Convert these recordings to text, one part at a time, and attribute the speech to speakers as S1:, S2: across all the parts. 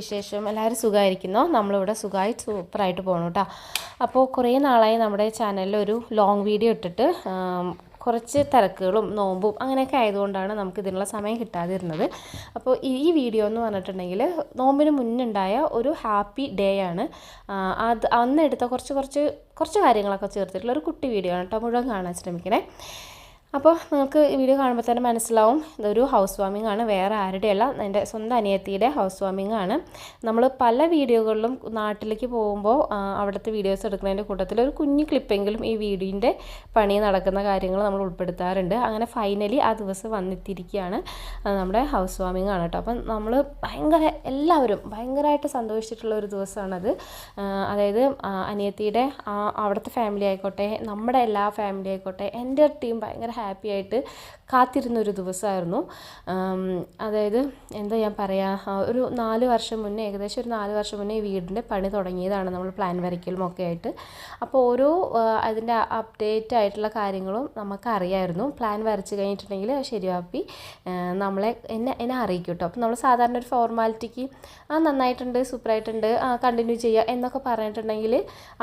S1: വിശേഷം? എല്ലാവരും സുഖമായിരിക്കുന്നു? നമ്മളിവിടെ സുഖമായി സൂപ്പറായിട്ട് പോകണം കേട്ടോ അപ്പോൾ കുറേ നാളായി നമ്മുടെ ചാനലിൽ ഒരു ലോങ് വീഡിയോ ഇട്ടിട്ട് കുറച്ച് തിരക്കുകളും നോമ്പും അങ്ങനെയൊക്കെ ആയതുകൊണ്ടാണ് നമുക്ക് ഇതിനുള്ള സമയം കിട്ടാതിരുന്നത്. അപ്പോൾ ഈ ഈ വീഡിയോ എന്ന് പറഞ്ഞിട്ടുണ്ടെങ്കിൽ നോമ്പിന് മുന്നുണ്ടായ ഒരു ഹാപ്പി ഡേ ആണ്. അത് അന്ന് എടുത്ത കുറച്ച് കുറച്ച് കുറച്ച് കാര്യങ്ങളൊക്കെ ചേർത്തിട്ടുള്ള ഒരു കുട്ടി വീഡിയോ ആണ് കേട്ടോ മുഴുവൻ കാണാൻ ശ്രമിക്കണേ. അപ്പോൾ നിങ്ങൾക്ക് വീഡിയോ കാണുമ്പോൾ തന്നെ മനസ്സിലാവും ഇതൊരു ഹൗസ് വാമിംഗ് ആണ്. വേറെ ആരുടെയല്ല എന്റെ സ്വന്തം അനിയത്തിയുടെ ഹൗസ് വാമിംഗ് ആണ്. നമ്മൾ പല വീഡിയോകളിലും നാട്ടിലേക്ക് പോകുമ്പോൾ അവിടുത്തെ വീഡിയോസ് എടുക്കുന്നതിന്റെ കൂട്ടത്തിൽ ഒരു കുഞ്ഞു ക്ലിപ്പെങ്കിലും ഈ വീഡിയോന്റെ പണി നടക്കുന്ന കാര്യങ്ങൾ നമ്മൾ ഉൾപ്പെടുത്താറുണ്ട്. അങ്ങനെ ഫൈനലി ആ ദിവസം വന്നെത്തിയിരിക്കുകയാണ് നമ്മുടെ ഹൗസ് വാമിംഗ് ആണ് കേട്ടോ. അപ്പം നമ്മൾ ഭയങ്കര എല്ലാവരും ഭയങ്കരമായിട്ട് സന്തോഷിച്ചിട്ടുള്ള ഒരു ദിവസമാണത്. അതായത് അനിയത്തിയുടെ അവിടുത്തെ ഫാമിലി ആയിക്കോട്ടെ നമ്മുടെ എല്ലാ ഫാമിലി ആയിക്കോട്ടെ എന്റെ ടീം ഭയങ്കര ഹാപ്പി ആയിട്ട് കാത്തിരുന്നൊരു ദിവസമായിരുന്നു. അതായത് എന്താ ഞാൻ പറയുക ഒരു നാല് വർഷം മുന്നേ ഏകദേശം ഒരു നാല് വർഷം മുന്നേ ഈ വീടിന്റെ പണി തുടങ്ങിയതാണ് നമ്മൾ പ്ലാൻ വരയ്ക്കലും ഒക്കെ ആയിട്ട്. അപ്പോൾ ഓരോ അതിന്റെ അപ്ഡേറ്റ് ആയിട്ടുള്ള കാര്യങ്ങളും നമുക്ക് അറിയായിരുന്നു പ്ലാൻ വരച്ച് കഴിഞ്ഞിട്ടുണ്ടെങ്കിൽ ശരിയാക്കി നമ്മളെ എന്നെ എന്നെ അറിയിക്കും കേട്ടോ അപ്പോൾ നമ്മൾ സാധാരണ ഒരു ഫോർമാലിറ്റിക്ക് ആ നന്നായിട്ടുണ്ട് സൂപ്പറായിട്ടുണ്ട് ആ കണ്ടിന്യൂ ചെയ്യുക എന്നൊക്കെ പറഞ്ഞിട്ടുണ്ടെങ്കിൽ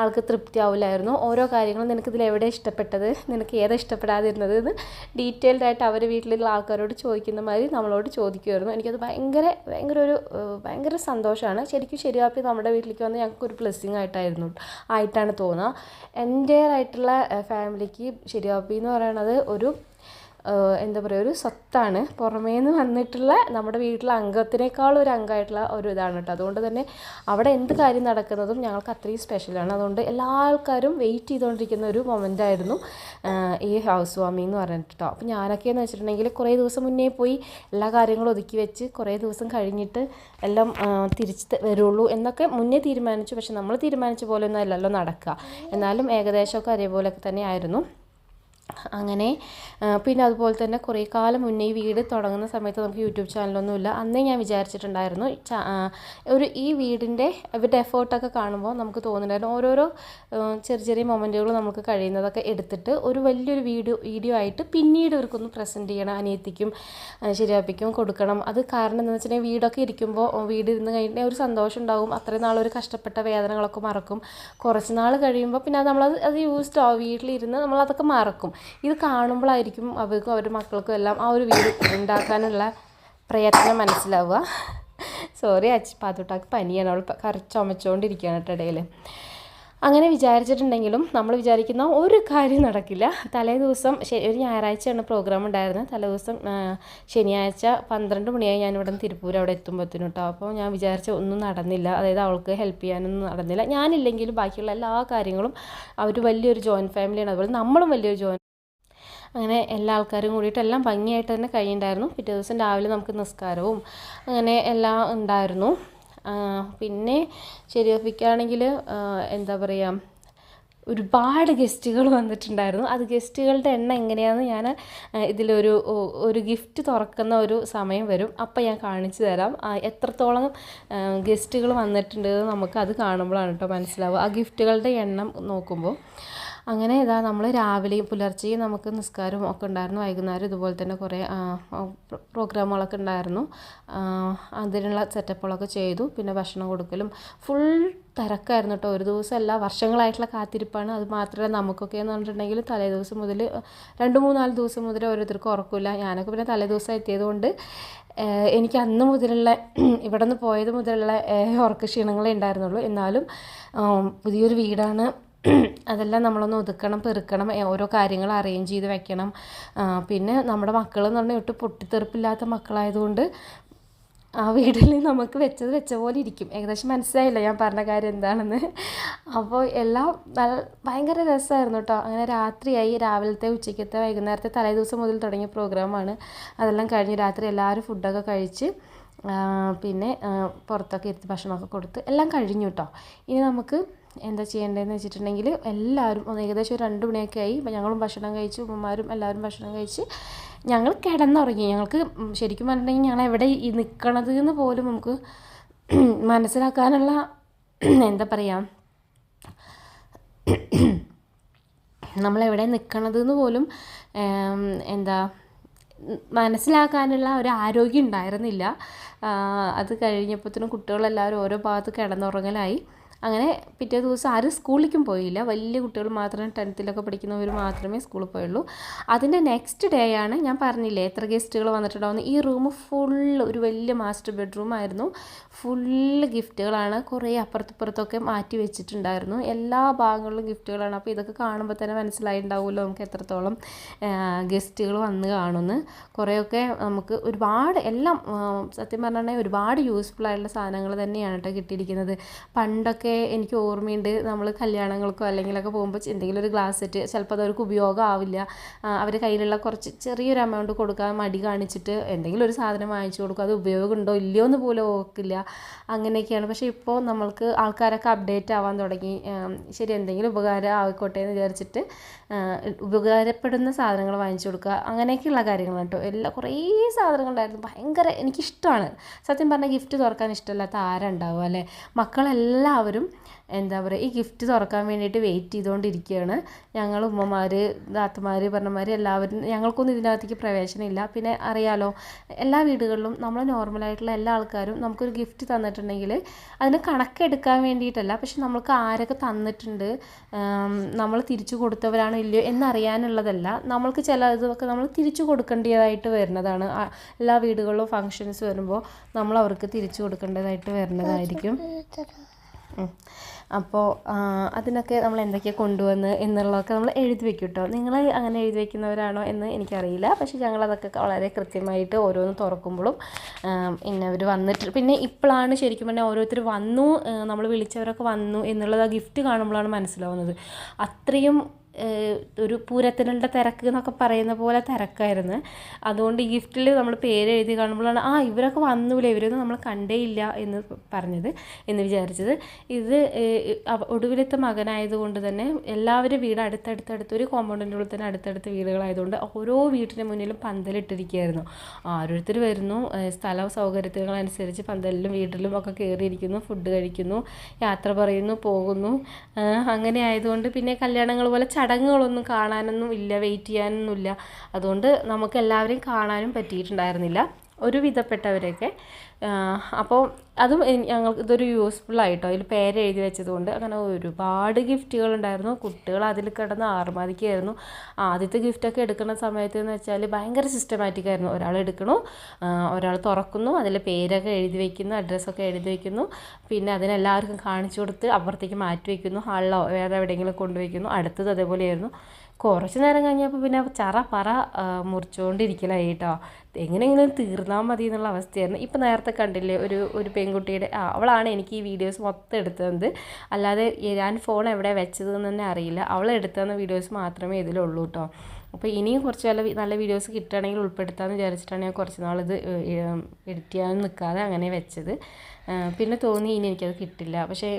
S1: ആൾക്ക് തൃപ്തി ആവില്ലായിരുന്നു ഓരോ കാര്യങ്ങളും നിനക്കിതിൽ എവിടെ ഇഷ്ടപ്പെട്ടത്? നിനക്ക് ഏതാ ഇഷ്ടപ്പെടാതിരുന്നത്? എന്ന് ഡീറ്റെയിൽഡ് ആയിട്ട് അവർ വീട്ടിലുള്ള ആൾക്കാരോട് ചോദിക്കുന്ന മാതിരി നമ്മളോട് ചോദിക്കുമായിരുന്നു എനിക്കത് ഭയങ്കര ഭയങ്കര ഒരു ഭയങ്കര സന്തോഷമാണ്. ശരിക്കും ശരിയാപ്പി നമ്മുടെ വീട്ടിലേക്ക് വന്ന് ഞങ്ങൾക്ക് ഒരു ബ്ലെസ്സിങ് ആയിട്ടായിരുന്നു ആയിട്ടാണ് തോന്നുക. എന്റെ ആയിട്ടുള്ള ഫാമിലിക്ക് ശരിയാപ്പി എന്ന് പറയുന്നത് ഒരു എന്താ പറയുക ഒരു സ്വത്താണ്. പുറമേ നിന്ന് വന്നിട്ടുള്ള നമ്മുടെ വീട്ടിലെ അംഗത്തിനേക്കാൾ ഒരു അംഗമായിട്ടുള്ള ഒരു ഇതാണ് കേട്ടോ അതുകൊണ്ട് തന്നെ അവിടെ എന്ത് കാര്യം നടക്കുന്നതും ഞങ്ങൾക്ക് അത്രയും സ്പെഷ്യലാണ് അതുകൊണ്ട് എല്ലാ ആൾക്കാരും വെയിറ്റ് ചെയ്തുകൊണ്ടിരിക്കുന്ന ഒരു മൊമെന്റ് ആയിരുന്നു ഈ ഹൗസ് വാമി എന്ന് പറഞ്ഞിട്ട് കേട്ടോ അപ്പോൾ ഞാനൊക്കെ എന്ന് വെച്ചിട്ടുണ്ടെങ്കിൽ കുറേ ദിവസം മുന്നേ പോയി എല്ലാ കാര്യങ്ങളും ഒതുക്കി വെച്ച് കുറേ ദിവസം കഴിഞ്ഞിട്ട് എല്ലാം തിരിച്ച് വരുള്ളൂ എന്നൊക്കെ മുന്നേ തീരുമാനിച്ചു. പക്ഷെ നമ്മൾ തീരുമാനിച്ച പോലെ ഒന്നും അല്ലല്ലോ നടക്കുക എന്നാലും ഏകദേശമൊക്കെ അതേപോലെയൊക്കെ തന്നെ ആയിരുന്നു. അങ്ങനെ പിന്നെ അതുപോലെ തന്നെ കുറേ കാലം മുന്നേ ഈ വീട് തുടങ്ങുന്ന സമയത്ത് നമുക്ക് യൂട്യൂബ് ചാനലൊന്നുമില്ല. അന്നേ ഞാൻ വിചാരിച്ചിട്ടുണ്ടായിരുന്നു ഒരു ഈ വീടിന്റെ ഇവരുടെ എഫേർട്ടൊക്കെ കാണുമ്പോൾ നമുക്ക് തോന്നുന്നുണ്ടായിരുന്നു ഓരോരോ ചെറിയ ചെറിയ മൊമെന്റുകൾ നമുക്ക് കഴിയുന്നതൊക്കെ എടുത്തിട്ട് ഒരു വലിയൊരു വീഡിയോ വീഡിയോ ആയിട്ട് പിന്നീട് ഇവർക്കൊന്ന് പ്രസന്റ് ചെയ്യണം അനിയത്തിക്കും ശരിയാപ്പിക്കും കൊടുക്കണം. അത് കാരണം എന്താണെന്ന് വെച്ചിട്ടുണ്ടെങ്കിൽ വീടൊക്കെ ഇരിക്കുമ്പോൾ വീട് ഇരുന്ന് കഴിഞ്ഞാൽ ഒരു സന്തോഷം ഉണ്ടാകും അത്രയും നാളൊരു കഷ്ടപ്പെട്ട വേദനകളൊക്കെ മറക്കും. കുറച്ച് നാൾ കഴിയുമ്പോൾ പിന്നെ അത് നമ്മളത് അത് യൂസ്ഡ് ആവും വീട്ടിലിരുന്ന് നമ്മളതൊക്കെ മറക്കും. ഇത് കാണുമ്പോഴായിരിക്കും അവർക്കും അവരുടെ മക്കൾക്കും എല്ലാം ആ ഒരു വീട് ഉണ്ടാക്കാനുള്ള പ്രയത്നം മനസ്സിലാവുക. സോറി അച്ഛ പാത്തുട്ടാക്ക് പനിയാണ്. അവൾ കറച്ച് കറി ചുമച്ചുകൊണ്ടിരിക്കുകയാണ് കേട്ടോ ഇടയിൽ അങ്ങനെ വിചാരിച്ചിട്ടുണ്ടെങ്കിലും നമ്മൾ വിചാരിക്കുന്ന ഒരു കാര്യം നടക്കില്ല. തലേ ദിവസം ഒരു ഞായറാഴ്ചയാണ് പ്രോഗ്രാം ഉണ്ടായിരുന്നത്. തലേ ദിവസം ശനിയാഴ്ച പന്ത്രണ്ട് മണിയായി ഞാൻ നിന്ന് തിരുപ്പൂർ അവിടെ എത്തുമ്പോഴത്തേനും കേട്ടോ. അപ്പോൾ ഞാൻ വിചാരിച്ച ഒന്നും നടന്നില്ല. അതായത് അവൾക്ക് ഹെൽപ്പ് ചെയ്യാനൊന്നും നടന്നില്ല. ഞാനില്ലെങ്കിലും ബാക്കിയുള്ള എല്ലാ കാര്യങ്ങളും അവർ വലിയൊരു ജോയിന്റ് ഫാമിലിയാണ് അതുപോലെ നമ്മളും വലിയൊരു ജോയിൻ അങ്ങനെ എല്ലാ ആൾക്കാരും കൂടിയിട്ട് എല്ലാം ഭംഗിയായിട്ട് തന്നെ കഴിയുണ്ടായിരുന്നു. പിറ്റേ ദിവസം രാവിലെ നമുക്ക് നിസ്കാരവും അങ്ങനെ എല്ലാം ഉണ്ടായിരുന്നു. പിന്നെ ശരിയാപ്പിക്കുകയാണെങ്കിൽ എന്താ പറയുക ഒരുപാട് ഗസ്റ്റുകൾ വന്നിട്ടുണ്ടായിരുന്നു. അത് ഗസ്റ്റുകളുടെ എണ്ണം എങ്ങനെയാണെന്ന് ഞാൻ ഇതിലൊരു ഒരു ഗിഫ്റ്റ് തുറക്കുന്ന ഒരു സമയം വരും. അപ്പോൾ ഞാൻ കാണിച്ചു തരാം. എത്രത്തോളം ഗസ്റ്റുകൾ വന്നിട്ടുണ്ട് നമുക്ക് അത് കാണുമ്പോഴാണ് കേട്ടോ മനസ്സിലാവുക. ആ ഗിഫ്റ്റുകളുടെ എണ്ണം നോക്കുമ്പോൾ അങ്ങനെ ഇതാ നമ്മൾ രാവിലെയും പുലർച്ചെയും നമുക്ക് നിസ്കാരം ഒക്കെ ഉണ്ടായിരുന്നു. വൈകുന്നേരം ഇതുപോലെ തന്നെ കുറേ പ്രോഗ്രാമുകളൊക്കെ ഉണ്ടായിരുന്നു. അതിനുള്ള സെറ്റപ്പുകളൊക്കെ ചെയ്തു. പിന്നെ ഭക്ഷണം കൊടുക്കലും. ഫുൾ തിരക്കായിരുന്നു കേട്ടോ. ഒരു ദിവസമല്ല വർഷങ്ങളായിട്ടുള്ള കാത്തിരിപ്പാണ്. അത് മാത്രമല്ല നമുക്കൊക്കെ എന്ന് പറഞ്ഞിട്ടുണ്ടെങ്കിൽ തലേ ദിവസം മുതൽ രണ്ട് മൂന്നാൽ ദിവസം മുതൽ ഓരോരുത്തർക്കും ഉറക്കില്ല. ഞാനൊക്കെ പിന്നെ തലേ ദിവസം എത്തിയതുകൊണ്ട് എനിക്ക് അന്ന് മുതലുള്ള ഇവിടെ നിന്ന് പോയത് മുതലുള്ള ഉറക്ക ക്ഷീണങ്ങളേ ഉണ്ടായിരുന്നുള്ളൂ. എന്നാലും പുതിയൊരു വീടാണ്. അതെല്ലാം നമ്മളൊന്ന് ഒതുക്കണം പെറുക്കണം ഓരോ കാര്യങ്ങൾ അറേഞ്ച് ചെയ്ത് വെക്കണം. പിന്നെ നമ്മുടെ മക്കൾ എന്ന് പറഞ്ഞാൽ ഒട്ടും പൊട്ടിത്തെറിപ്പില്ലാത്ത മക്കളായതുകൊണ്ട് ആ വീട്ടിൽ നമുക്ക് വെച്ചത് വെച്ച പോലെ ഇരിക്കും. ഏകദേശം മനസ്സിലായില്ല ഞാൻ പറഞ്ഞ കാര്യം എന്താണെന്ന്? അപ്പോൾ എല്ലാം നല്ല ഭയങ്കര രസമായിരുന്നു കേട്ടോ അങ്ങനെ രാത്രിയായി. രാവിലത്തെ ഉച്ചയ്ക്കത്തെ വൈകുന്നേരത്തെ തലേ ദിവസം മുതൽ തുടങ്ങിയ പ്രോഗ്രാമാണ്. അതെല്ലാം കഴിഞ്ഞ് രാത്രി എല്ലാവരും ഫുഡൊക്കെ കഴിച്ച് പിന്നെ പുറത്തൊക്കെ ഇരുത്തി ഭക്ഷണമൊക്കെ കൊടുത്ത് എല്ലാം കഴിഞ്ഞു കേട്ടോ ഇനി നമുക്ക് എന്താ ചെയ്യേണ്ടതെന്ന് വെച്ചിട്ടുണ്ടെങ്കിൽ എല്ലാവരും ഏകദേശം രണ്ട് മണിയൊക്കെ ആയി. ഞങ്ങളും ഭക്ഷണം കഴിച്ചു ഉമ്മമാരും എല്ലാവരും ഭക്ഷണം കഴിച്ച് ഞങ്ങൾ കിടന്നുറങ്ങി. ഞങ്ങൾക്ക് ശരിക്കും പറഞ്ഞിട്ടുണ്ടെങ്കിൽ ഞങ്ങൾ എവിടെ ഈ നിൽക്കണത് എന്ന് പോലും നമുക്ക് മനസ്സിലാക്കാനുള്ള എന്താ പറയുക നമ്മളെവിടെ നിൽക്കണത് എന്ന് പോലും എന്താ മനസ്സിലാക്കാനുള്ള ഒരു ആരോഗ്യം ഉണ്ടായിരുന്നില്ല. അത് കഴിഞ്ഞപ്പോഴത്തേനും കുട്ടികളെല്ലാവരും ഓരോ ഭാഗത്ത് കിടന്നുറങ്ങലായി. അങ്ങനെ പിറ്റേ ദിവസം ആരും സ്കൂളിലേക്കും പോയില്ല. വലിയ കുട്ടികൾ മാത്രം ടെൻത്തിലൊക്കെ പഠിക്കുന്നവർ മാത്രമേ സ്കൂളിൽ പോയുള്ളൂ. അതിന്റെ നെക്സ്റ്റ് ഡേ ആണ് ഞാൻ പറഞ്ഞില്ലേ എത്ര ഗസ്റ്റുകൾ വന്നിട്ടുണ്ടാവുന്നു ഈ റൂം ഫുള്ള് ഒരു വലിയ മാസ്റ്റർ ബെഡ്റൂം ആയിരുന്നു. ഫുള്ള് ഗിഫ്റ്റുകളാണ് കുറേ അപ്പുറത്തിപ്പുറത്തൊക്കെ മാറ്റി വെച്ചിട്ടുണ്ടായിരുന്നു. എല്ലാ ഭാഗങ്ങളിലും ഗിഫ്റ്റുകളാണ്. അപ്പോൾ ഇതൊക്കെ കാണുമ്പോൾ തന്നെ മനസ്സിലായിട്ടുണ്ടാവുമല്ലോ നമുക്ക് എത്രത്തോളം ഗസ്റ്റുകൾ വന്ന് കാണുമെന്ന്. കുറേയൊക്കെ നമുക്ക് ഒരുപാട് എല്ലാം സത്യം പറഞ്ഞാൽ ഒരുപാട് യൂസ്ഫുൾ ആയിട്ടുള്ള സാധനങ്ങൾ തന്നെയാണ് കേട്ടോ കിട്ടിയിരിക്കുന്നത്. പണ്ടൊക്കെ എനിക്ക് ഓർമ്മയുണ്ട്. നമ്മൾ കല്യാണങ്ങൾക്കോ അല്ലെങ്കിലൊക്കെ പോകുമ്പോൾ എന്തെങ്കിലും ഒരു ഗ്ലാസ് സെറ്റ് ചിലപ്പോൾ അത് അവർക്ക് ഉപയോഗം ആവില്ല. അവർ കയ്യിലുള്ള കുറച്ച് ചെറിയൊരു എമൗണ്ട് കൊടുക്കാൻ മടി കാണിച്ചിട്ട് എന്തെങ്കിലും ഒരു സാധനം വാങ്ങിച്ചു കൊടുക്കും. അത് ഉപയോഗമുണ്ടോ ഇല്ലയോ എന്ന് പോലും ഓർക്കില്ല. അങ്ങനെയൊക്കെയാണ്. പക്ഷേ ഇപ്പോൾ നമ്മൾക്ക് ആൾക്കാരൊക്കെ അപ്ഡേറ്റ് ആവാൻ തുടങ്ങി. ശരി എന്തെങ്കിലും ഉപകാരം ആയിക്കോട്ടെ എന്ന് വിചാരിച്ചിട്ട് ഉപകാരപ്പെടുന്ന സാധനങ്ങൾ വാങ്ങിച്ചു കൊടുക്കുക. അങ്ങനെയൊക്കെയുള്ള കാര്യങ്ങൾ കേട്ടോ. എല്ലാ കുറേ സാധനങ്ങളുണ്ടായിരുന്നു ഭയങ്കര എനിക്കിഷ്ടമാണ്. സത്യം പറഞ്ഞാൽ ഗിഫ്റ്റ് തുറക്കാൻ ഇഷ്ടമില്ലാത്ത ആരുണ്ടാവും അല്ലേ? മക്കളെല്ലാവരും എന്താ പറയുക ഈ ഗിഫ്റ്റ് തുറക്കാൻ വേണ്ടിയിട്ട് വെയിറ്റ് ചെയ്തുകൊണ്ടിരിക്കുകയാണ് ഞങ്ങൾ ഉമ്മമാർ താത്തമാർ പറഞ്ഞമാർ എല്ലാവരും ഞങ്ങൾക്കൊന്നും ഇതിനകത്തേക്ക് പ്രവേശനമില്ല. പിന്നെ അറിയാലോ എല്ലാ വീടുകളിലും നമ്മൾ നോർമലായിട്ടുള്ള എല്ലാ ആൾക്കാരും നമുക്കൊരു ഗിഫ്റ്റ് തന്നിട്ടുണ്ടെങ്കിൽ അതിന് കണക്കെടുക്കാൻ വേണ്ടിയിട്ടല്ല. പക്ഷെ നമ്മൾക്ക് ആരൊക്കെ തന്നിട്ടുണ്ട് നമ്മൾ തിരിച്ചു കൊടുത്തവരാണോ ഇല്ലയോ എന്നറിയാനുള്ളതല്ല. നമ്മൾക്ക് ചില ഇതൊക്കെ നമ്മൾ തിരിച്ചു കൊടുക്കേണ്ടതായിട്ട് വരുന്നതാണ്. എല്ലാ വീടുകളിലും ഫങ്ഷൻസ് വരുമ്പോൾ നമ്മൾ അവർക്ക് തിരിച്ചു കൊടുക്കേണ്ടതായിട്ട് വരുന്നതായിരിക്കും. അപ്പോൾ അതിനൊക്കെ നമ്മൾ എന്തൊക്കെ കൊണ്ടുവന്ന് എന്നുള്ളതൊക്കെ നമ്മൾ എഴുതി വെക്കും കേട്ടോ നിങ്ങൾ അങ്ങനെ എഴുതി വെക്കുന്നവരാണോ എന്ന് എനിക്കറിയില്ല. പക്ഷേ ഞങ്ങളതൊക്കെ വളരെ കൃത്യമായിട്ട് ഓരോന്ന് തുറക്കുമ്പോഴും ഇന്നവർ വന്നിട്ട് പിന്നെ ഇപ്പോഴാണ് ശരിക്കും പറഞ്ഞാൽ ഓരോരുത്തർ വന്നു നമ്മൾ വിളിച്ചവരൊക്കെ വന്നു എന്നുള്ളത് ആ ഗിഫ്റ്റ് കാണുമ്പോഴാണ് മനസ്സിലാവുന്നത്. അത്രയും ഒരു പൂരത്തിനുള്ള തിരക്ക് എന്നൊക്കെ പറയുന്ന പോലെ തിരക്കായിരുന്നു. അതുകൊണ്ട് ഗിഫ്റ്റിൽ നമ്മൾ പേര് എഴുതി കാണുമ്പോഴാണ് ആ ഇവരൊക്കെ വന്നൂലേ ഇവരൊന്നും നമ്മൾ കണ്ടേയില്ല എന്ന് പറഞ്ഞത് എന്ന് വിചാരിച്ചത്. ഇത് ഒടുവിലത്തെ മകനായതുകൊണ്ട് തന്നെ എല്ലാവരും വീട് അടുത്തടുത്തടുത്ത് ഒരു കോമ്പൗണ്ടിന്റെ ഉള്ളിൽ തന്നെ അടുത്തടുത്ത് വീടുകളായതുകൊണ്ട് ഓരോ വീട്ടിന് മുന്നിലും പന്തലിട്ടിരിക്കുകയായിരുന്നു. ഓരോരുത്തർ വരുന്നു സ്ഥല സൗകര്യത്തിനനുസരിച്ച് പന്തലിലും വീട്ടിലും ഒക്കെ കയറിയിരിക്കുന്നു ഫുഡ് കഴിക്കുന്നു യാത്ര പറയുന്നു പോകുന്നു. അങ്ങനെ ആയതുകൊണ്ട് പിന്നെ കല്യാണങ്ങൾ പോലെ ചടങ്ങുകളൊന്നും കാണാനൊന്നും ഇല്ല വെയിറ്റ് ചെയ്യാനൊന്നും ഇല്ല. അതുകൊണ്ട് നമുക്ക് എല്ലാവരെയും കാണാനും പറ്റിയിട്ടുണ്ടായിരുന്നില്ല. ഒരു വിധപ്പെട്ടവരെയൊക്കെ അപ്പോൾ അതും ഞങ്ങൾക്ക് ഇതൊരു യൂസ്ഫുൾ ആയിട്ടോ? അതിൽ പേര് എഴുതി വെച്ചതുകൊണ്ട് അങ്ങനെ ഒരുപാട് ഗിഫ്റ്റുകൾ ഉണ്ടായിരുന്നു. കുട്ടികൾ അതിൽ കിടന്ന് ആർമാദിക്കായിരുന്നു ആദ്യത്തെ ഗിഫ്റ്റൊക്കെ എടുക്കുന്ന സമയത്ത് എന്ന് വെച്ചാൽ ഭയങ്കര സിസ്റ്റമാറ്റിക് ആയിരുന്നു. ഒരാൾ എടുക്കണു ഒരാൾ തുറക്കുന്നു അതിൽ പേരൊക്കെ എഴുതി വയ്ക്കുന്നു അഡ്രസ്സൊക്കെ എഴുതി വയ്ക്കുന്നു പിന്നെ അതിനെല്ലാവർക്കും കാണിച്ചു കൊടുത്ത് അപ്പുറത്തേക്ക് മാറ്റി വയ്ക്കുന്നു ഹാളിലോ വേറെ എവിടെയെങ്കിലും കൊണ്ടുവയ്ക്കുന്നു അടുത്തത് അതേപോലെയായിരുന്നു. കുറച്ച് നേരം കഴിഞ്ഞപ്പോൾ പിന്നെ ചറ പറ മുറിച്ചുകൊണ്ടിരിക്കലായി കേട്ടോ. എങ്ങനെയെങ്കിലും തീർന്നാൽ മതി എന്നുള്ള അവസ്ഥയായിരുന്നു. ഇപ്പം നേരത്തെ കണ്ടില്ലേ ഒരു ഒരു പെൺകുട്ടിയുടെ ആ അവളാണ് എനിക്ക് ഈ വീഡിയോസ് മൊത്തം എടുത്തത്. അല്ലാതെ ഞാൻ ഫോൺ എവിടെ വെച്ചതെന്ന് തന്നെ അറിയില്ല. അവൾ എടുത്തുതന്ന വീഡിയോസ് മാത്രമേ ഇതിലുള്ളൂ കേട്ടോ അപ്പോൾ ഇനിയും കുറച്ച് നല്ല നല്ല വീഡിയോസ് കിട്ടുകയാണെങ്കിൽ ഉൾപ്പെടുത്താമെന്ന് വിചാരിച്ചിട്ടാണ് ഞാൻ കുറച്ച് നാളിത് എഡിറ്റ് ചെയ്യാൻ നിൽക്കാതെ അങ്ങനെ വെച്ചത്. പിന്നെ തോന്നി ഇനി എനിക്കത് കിട്ടില്ല. പക്ഷേ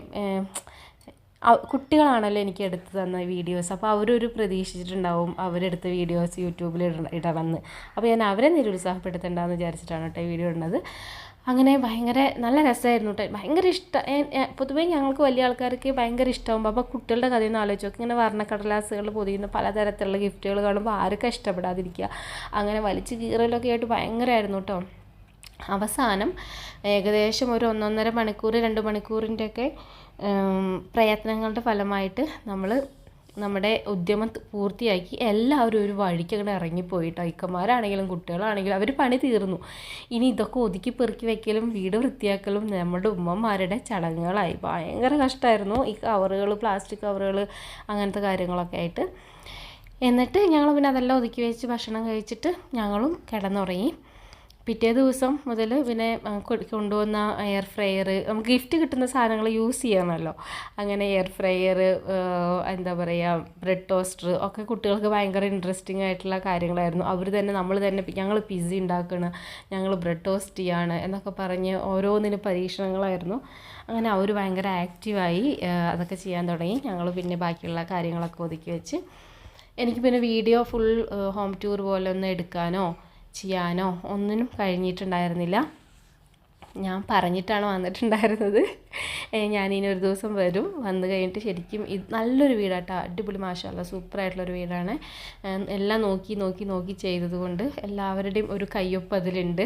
S1: കുട്ടികളാണല്ലോ എനിക്ക് എടുത്ത് തന്ന വീഡിയോസ് അപ്പോൾ അവരൊരു പ്രതീക്ഷിച്ചിട്ടുണ്ടാവും അവരെടുത്ത വീഡിയോസ് യൂട്യൂബിൽ ഇട ഇടണമെന്ന്. അപ്പോൾ ഞാൻ അവരെ നിരുത്സാഹപ്പെടുത്തണ്ടെന്ന് വിചാരിച്ചിട്ടാണ് കേട്ടോ ഈ വീഡിയോ ഇടുന്നത്. അങ്ങനെ ഭയങ്കര നല്ല രസമായിരുന്നു കേട്ടോ ഭയങ്കര ഇഷ്ടം പൊതുവേ ഞങ്ങൾക്ക് വലിയ ആൾക്കാർക്ക് ഭയങ്കര ഇഷ്ടമാകുമ്പോൾ അപ്പോൾ കുട്ടികളുടെ കഥയൊന്നും ആലോചിച്ച് നോക്കി ഇങ്ങനെ വർണക്കടലാസുകൾ പൊതിയുന്ന പലതരത്തിലുള്ള ഗിഫ്റ്റുകൾ കാണുമ്പോൾ ആർക്കും ഇഷ്ടപ്പെടാതിരിക്കുക? അങ്ങനെ വലിച്ചു കീറലൊക്കെ ആയിട്ട് ഭയങ്കരമായിരുന്നു കേട്ടോ അവസാനം ഏകദേശം ഒരു ഒന്നൊന്നര മണിക്കൂർ രണ്ട് മണിക്കൂറിന്റെയൊക്കെ പ്രയത്നങ്ങളുടെ ഫലമായിട്ട് നമ്മൾ നമ്മുടെ ഉദ്യമം പൂർത്തിയാക്കി. എല്ലാവരും ഒരു വഴിക്ക് അങ്ങനെ ഇറങ്ങിപ്പോയിട്ട് ഐക്കന്മാരാണെങ്കിലും കുട്ടികളാണെങ്കിലും അവർ പണി തീർന്നു. ഇനി ഇതൊക്കെ ഒതുക്കി പെറുക്കി വെക്കലും വീട് വൃത്തിയാക്കലും നമ്മുടെ ഉമ്മമാരുടെ ചടങ്ങുകളായി. ഭയങ്കര കഷ്ടമായിരുന്നു ഈ കവറുകൾ പ്ലാസ്റ്റിക് കവറുകൾ അങ്ങനത്തെ കാര്യങ്ങളൊക്കെ ആയിട്ട്. എന്നിട്ട് ഞങ്ങൾ പിന്നെ അതെല്ലാം ഒതുക്കി വെച്ച് ഭക്ഷണം കഴിച്ചിട്ട് ഞങ്ങളും കിടന്നുറങ്ങി. പിറ്റേ ദിവസം മുതൽ പിന്നെ കൊണ്ടുവന്ന എയർ ഫ്രയർ നമുക്ക് ഗിഫ്റ്റ് കിട്ടുന്ന സാധനങ്ങൾ യൂസ് ചെയ്യണമല്ലോ അങ്ങനെ എയർ ഫ്രയർ എന്താ പറയുക ബ്രെഡ് ടോസ്റ്റർ ഒക്കെ കുട്ടികൾക്ക് ഭയങ്കര ഇൻട്രസ്റ്റിംഗ് ആയിട്ടുള്ള കാര്യങ്ങളായിരുന്നു. അവർ തന്നെ നമ്മൾ തന്നെ ഞങ്ങൾ പിസ്സ ഉണ്ടാക്കണം ഞങ്ങൾ ബ്രെഡ് ടോസ്റ്റ് ചെയ്യാണ് എന്നൊക്കെ പറഞ്ഞ് ഓരോന്നിന് പരീക്ഷണങ്ങളായിരുന്നു. അങ്ങനെ അവർ ഭയങ്കര ആക്റ്റീവായി അതൊക്കെ ചെയ്യാൻ തുടങ്ങി. ഞങ്ങൾ പിന്നെ ബാക്കിയുള്ള കാര്യങ്ങളൊക്കെ ഒതുക്കി വെച്ച്. എനിക്ക് പിന്നെ വീഡിയോ ഫുൾ ഹോം ടൂർ പോലെ ഒന്ന് എടുക്കാനോ ചെയ്യാനോ ഒന്നിനും കഴിഞ്ഞിട്ടുണ്ടായിരുന്നില്ല. ഞാൻ പറഞ്ഞിട്ടാണ് വന്നിട്ടുണ്ടായിരുന്നത്. ഞാനിനി ഒരു ദിവസം വരും. വന്നു കഴിഞ്ഞിട്ട് ശരിക്കും ഇത് നല്ലൊരു വീടാട്ടോ. അടിപൊളി മാഷല്ല സൂപ്പറായിട്ടുള്ളൊരു വീടാണ്. എല്ലാം നോക്കി നോക്കി നോക്കി ചെയ്തതുകൊണ്ട് എല്ലാവരുടെയും ഒരു കയ്യൊപ്പ് അതിലുണ്ട്.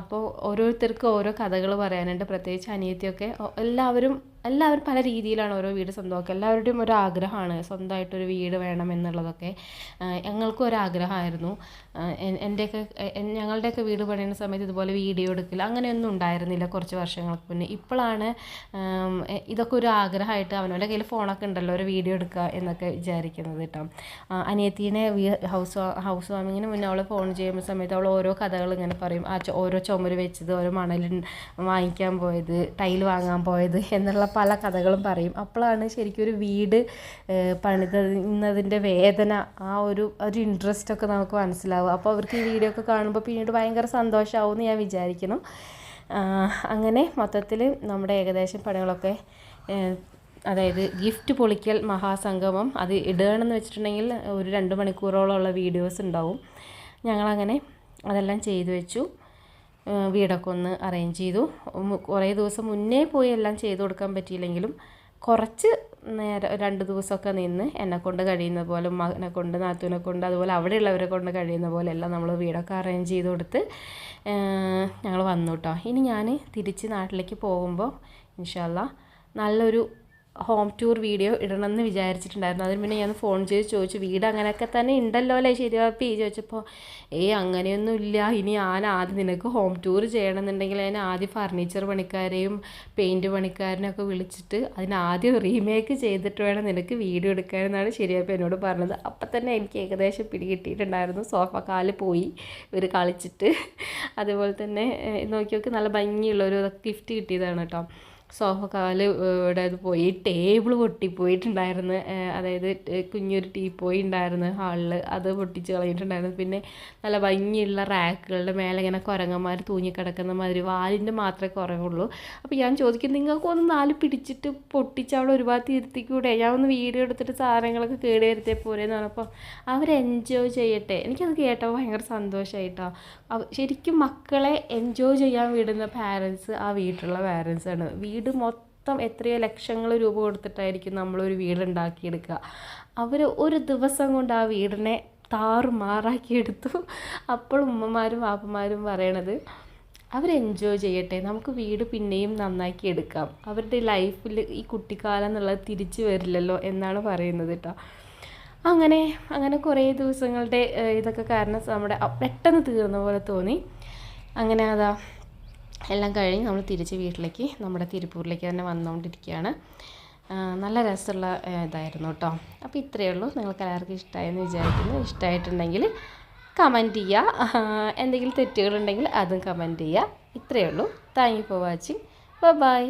S1: അപ്പോൾ ഓരോരുത്തർക്കും ഓരോ കഥകൾ പറയാനുണ്ട്. പ്രത്യേകിച്ച് അനിയത്തിയൊക്കെ. എല്ലാവരും എല്ലാവരും പല രീതിയിലാണ് ഓരോ വീട് സ്വന്തമാക്കുക. എല്ലാവരുടെയും ഒരു ആഗ്രഹമാണ്. സ്വന്തമായിട്ടൊരു വീട് വേണം എന്നുള്ളതൊക്കെ. ഞങ്ങൾക്കും ഒരാഗ്രഹമായിരുന്നു എന്റെയൊക്കെ ഞങ്ങളുടെയൊക്കെ വീട് പണിയുന്ന സമയത്ത് ഇതുപോലെ വീഡിയോ എടുക്കില്ല അങ്ങനെയൊന്നും ഉണ്ടായിരുന്നില്ല കുറച്ച് വർഷങ്ങൾക്ക് മുന്നേ. ഇപ്പോഴാണ് ഇതൊക്കെ ഒരു ആഗ്രഹമായിട്ട് അവനവന്റെ കയ്യിൽ ഫോണൊക്കെ ഉണ്ടല്ലോ ഒരു വീഡിയോ എടുക്കുക എന്നൊക്കെ വിചാരിക്കുന്നത് കേട്ടോ. അനിയത്തീനെ ഹൗസ് ഹൗസ് വാമിങ്ങിന് മുന്നേ അവൾ ഫോൺ ചെയ്യുന്ന സമയത്ത് അവൾ ഓരോ കഥകൾ ഇങ്ങനെ പറയും. ആ ഓരോ ചുമര് വെച്ചത് ഓരോ മണൽ വാങ്ങിക്കാൻ പോയത് ടൈൽ വാങ്ങാൻ പോയത് എന്നുള്ള പല കഥകളും പറയും. അപ്പോഴാണ് ശരിക്കും ഒരു വീട് പണിതുന്നതിന്റെ വേദന ആ ഒരു ഒരു ഇൻട്രസ്റ്റ് ഒക്കെ നമുക്ക് മനസ്സിലാവും അപ്പോൾ അവർക്ക് ഈ വീഡിയോ ഒക്കെ കാണുമ്പോൾ പിന്നീട് ഭയങ്കര സന്തോഷമാവും എന്ന് ഞാൻ വിചാരിക്കുന്നു. അങ്ങനെ മൊത്തത്തിൽ നമ്മുടെ ഏകദേശം പണികളൊക്കെ അതായത് ഗിഫ്റ്റ് പൊളിക്കൽ മഹാസംഗമം അത് ഇടുകയാണെന്ന് വെച്ചിട്ടുണ്ടെങ്കിൽ ഒരു രണ്ട് മണിക്കൂറോളമുള്ള വീഡിയോസ് ഉണ്ടാവും. ഞങ്ങളങ്ങനെ അതെല്ലാം ചെയ്തു വെച്ചു. വീടൊക്കെ ഒന്ന് അറേഞ്ച് ചെയ്തു. കുറേ ദിവസം മുന്നേ പോയി എല്ലാം ചെയ്തു കൊടുക്കാൻ പറ്റിയില്ലെങ്കിലും കുറച്ച് നേരം രണ്ട് ദിവസമൊക്കെ നിന്ന് എന്നെ കൊണ്ട് കഴിയുന്ന പോലെ മകനെ കൊണ്ട് നാത്തൂനെ കൊണ്ട് അതുപോലെ അവിടെയുള്ളവരെ കൊണ്ട് കഴിയുന്ന പോലെ എല്ലാം നമ്മൾ വീടൊക്കെ അറേഞ്ച് ചെയ്ത് കൊടുത്ത് ഞങ്ങൾ വന്നു കേട്ടോ. ഇനി ഞാൻ തിരിച്ച് നാട്ടിലേക്ക് പോകുമ്പോൾ ഇൻഷാല്ല നല്ലൊരു ഹോം ടൂർ വീഡിയോ ഇടണമെന്ന് വിചാരിച്ചിട്ടുണ്ടായിരുന്നു. അതിന് പിന്നെ ഞാൻ ഫോൺ ചെയ്ത് ചോദിച്ചു വീട് അങ്ങനെയൊക്കെ തന്നെ ഉണ്ടല്ലോ അല്ലേ ശരിയാപ്പി ചോദിച്ചപ്പോൾ ഏയ് അങ്ങനെയൊന്നും ഇല്ല. ഇനി ഞാൻ ആദ്യം നിനക്ക് ഹോം ടൂർ ചെയ്യണമെന്നുണ്ടെങ്കിൽ ഞാൻ ആദ്യം ഫർണിച്ചർ പണിക്കാരെയും പെയിന്റ് പണിക്കാരനെയൊക്കെ വിളിച്ചിട്ട് അതിന് ആദ്യം റീമേക്ക് ചെയ്തിട്ട് വേണം നിനക്ക് വീഡിയോ എടുക്കാനെന്നാണ് ശരിയാപ്പി എന്നോട് പറഞ്ഞത്. അപ്പം തന്നെ എനിക്ക് ഏകദേശം പിടികിട്ടിയിട്ടുണ്ടായിരുന്നു സോഫ കാൽ പോയി ഇവർ കളിച്ചിട്ട്. അതുപോലെ തന്നെ നോക്കി നോക്കി നല്ല ഭംഗിയുള്ളൊരു ഗിഫ്റ്റ് കിട്ടിയതാണ് കേട്ടോ. സോഫ കാൽ ഇവിടെ അത് പോയി. ടേബിൾ പൊട്ടിപ്പോയിട്ടുണ്ടായിരുന്നു. അതായത് കുഞ്ഞൊരു ടീ പോയി ഉണ്ടായിരുന്നു ഹാളിൽ അത് പൊട്ടിച്ച് കളഞ്ഞിട്ടുണ്ടായിരുന്നു. പിന്നെ നല്ല ഭംഗിയുള്ള റാക്കുകളുടെ മേലെ ഇങ്ങനെ കുരങ്ങന്മാർ തൂങ്ങിക്കിടക്കുന്ന മാതിരി വാലിന്റെ മാത്രമേ കുറവുള്ളൂ. അപ്പോൾ ഞാൻ ചോദിക്കും നിങ്ങൾക്ക് ഒന്ന് നാല് പിടിച്ചിട്ട് പൊട്ടിച്ച് അവിടെ ഒരു ഭാഗത്ത് ഇരുത്തിക്കൂടെ? ഞാൻ ഒന്ന് വീഡിയോ എടുത്തിട്ട് സാധനങ്ങളൊക്കെ കേട് വരുത്തിയ പോരെ എന്ന് പറഞ്ഞപ്പോൾ അവർ എൻജോയ് ചെയ്യട്ടെ. എനിക്കത് കേട്ടപ്പോൾ ഭയങ്കര സന്തോഷമായിട്ടോ ശരിക്കും മക്കളെ എൻജോയ് ചെയ്യാൻ വിടുന്ന പാരൻസ് ആ വീട്ടിലുള്ള പാരൻസാണ് വീട് മൊത്തം എത്രയോ ലക്ഷങ്ങൾ രൂപ കൊടുത്തിട്ടായിരിക്കും നമ്മളൊരു വീട് ഉണ്ടാക്കിയെടുക്കുക. അവർ ഒരു ദിവസം കൊണ്ട് ആ വീടിനെ താറുമാറാക്കി എടുത്തു. അപ്പോൾ ഉമ്മമാരും വാപ്പമാരും പറയണത് അവർ എൻജോയ് ചെയ്യട്ടെ നമുക്ക് വീട് പിന്നെയും നന്നാക്കി എടുക്കാം. അവരുടെ ലൈഫിൽ ഈ കുട്ടിക്കാലം എന്നുള്ളത് തിരിച്ചു വരില്ലല്ലോ എന്നാണ് പറയുന്നത് കേട്ടോ. അങ്ങനെ അങ്ങനെ കുറേ ദിവസങ്ങളുടെ ഇതൊക്കെ കാരണം നമ്മുടെ പെട്ടെന്ന് തീർന്ന പോലെ തോന്നി. അങ്ങനെ അതാ. എല്ലാം കഴിഞ്ഞ് നമ്മൾ തിരിച്ച് വീട്ടിലേക്ക് നമ്മുടെ തിരുപ്പൂരിലേക്ക് തന്നെ വന്നുകൊണ്ടിരിക്കുകയാണ്. നല്ല രസമുള്ള ഇതായിരുന്നു കേട്ടോ. അപ്പോൾ ഇത്രയേ ഉള്ളൂ. നിങ്ങൾക്ക് എല്ലാവർക്കും ഇഷ്ടമായെന്ന് വിചാരിക്കുന്നു. ഇഷ്ടമായിട്ടുണ്ടെങ്കിൽ കമന്റ് ചെയ്യുക. എന്തെങ്കിലും തെറ്റുകളുണ്ടെങ്കിൽ അതും കമന്റ് ചെയ്യുക. ഇത്രയേ ഉള്ളൂ. Thank you for watching bye bye